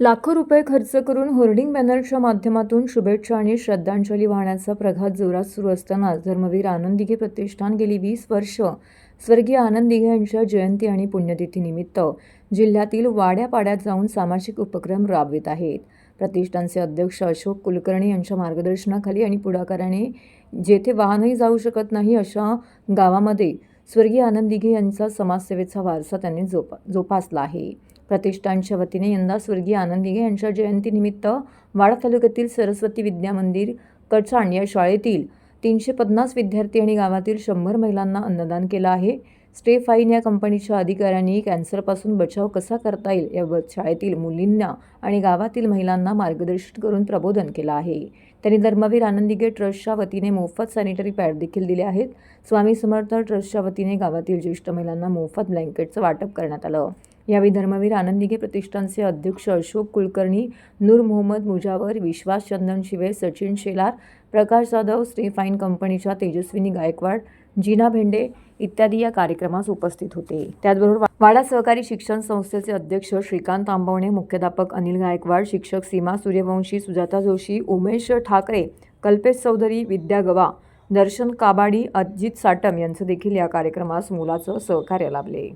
लाखो रुपये खर्च करून होर्डिंग बॅनरच्या माध्यमातून शुभेच्छा आणि श्रद्धांजली वाहण्याचा प्रघात जोरात सुरू असतानाच धर्मवीर आनंद दिघे प्रतिष्ठान गेली वीस वर्ष. स्वर्गीय आनंद दिघे यांच्या जयंती आणि पुण्यतिथीनिमित्त जिल्ह्यातील वाड्यापाड्यात जाऊन सामाजिक उपक्रम राबवित आहेत. प्रतिष्ठानचे अध्यक्ष अशोक कुलकर्णी यांच्या मार्गदर्शनाखाली आणि पुढाकाराने जेथे वाहनही जाऊ शकत नाही अशा गावामध्ये स्वर्गीय आनंद दिघे यांचा समाजसेवेचा वारसा त्यांनी जोपा जोपासला आहे. प्रतिष्ठानच्या वतीने यंदा स्वर्गीय आनंद दिघे यांच्या जयंतीनिमित्त वाडा तालुक्यातील सरस्वती विद्या मंदिर कचाण या शाळेतील तीनशे पन्नास विद्यार्थी आणि गावातील शंभर महिलांना अन्नदान केलं आहे. स्टे फाईन या कंपनीच्या अधिकाऱ्यांनी कॅन्सरपासून बचाव कसा करता येईल याबाबत शाळेतील मुलींना आणि गावातील महिलांना मार्गदर्शन करून प्रबोधन केलं आहे. त्यांनी धर्मवीर आनंदिगे ट्रस्टच्या वतीने मोफत सॅनिटरी पॅड देखील दिले आहेत. स्वामी समर्थ ट्रस्टच्या वतीने गावातील ज्येष्ठ महिलांना मोफत ब्लँकेटचं वाटप करण्यात आलं. यावेळी धर्मवीर आनंदिगे प्रतिष्ठानचे अध्यक्ष अशोक कुलकर्णी नूर मोहम्मद मुजावर विश्वास चंदन शिवे सचिन शेलार प्रकाश जाधव स्टेफाईन कंपनीच्या तेजस्विनी गायकवाड जीना भेंडे इत्यादी या कार्यक्रमास उपस्थित होते. त्याचबरोबर वाडा सहकारी शिक्षण संस्थेचे अध्यक्ष श्रीकांत आंबवणे मुख्याध्यापक अनिल गायकवाड शिक्षक सीमा सूर्यवंशी सुजाता जोशी उमेश ठाकरे कल्पेश चौधरी विद्या गवा दर्शन काबाडी अजित साटम यांचं देखील या कार्यक्रमास मोलाचं सहकार्य लाभले.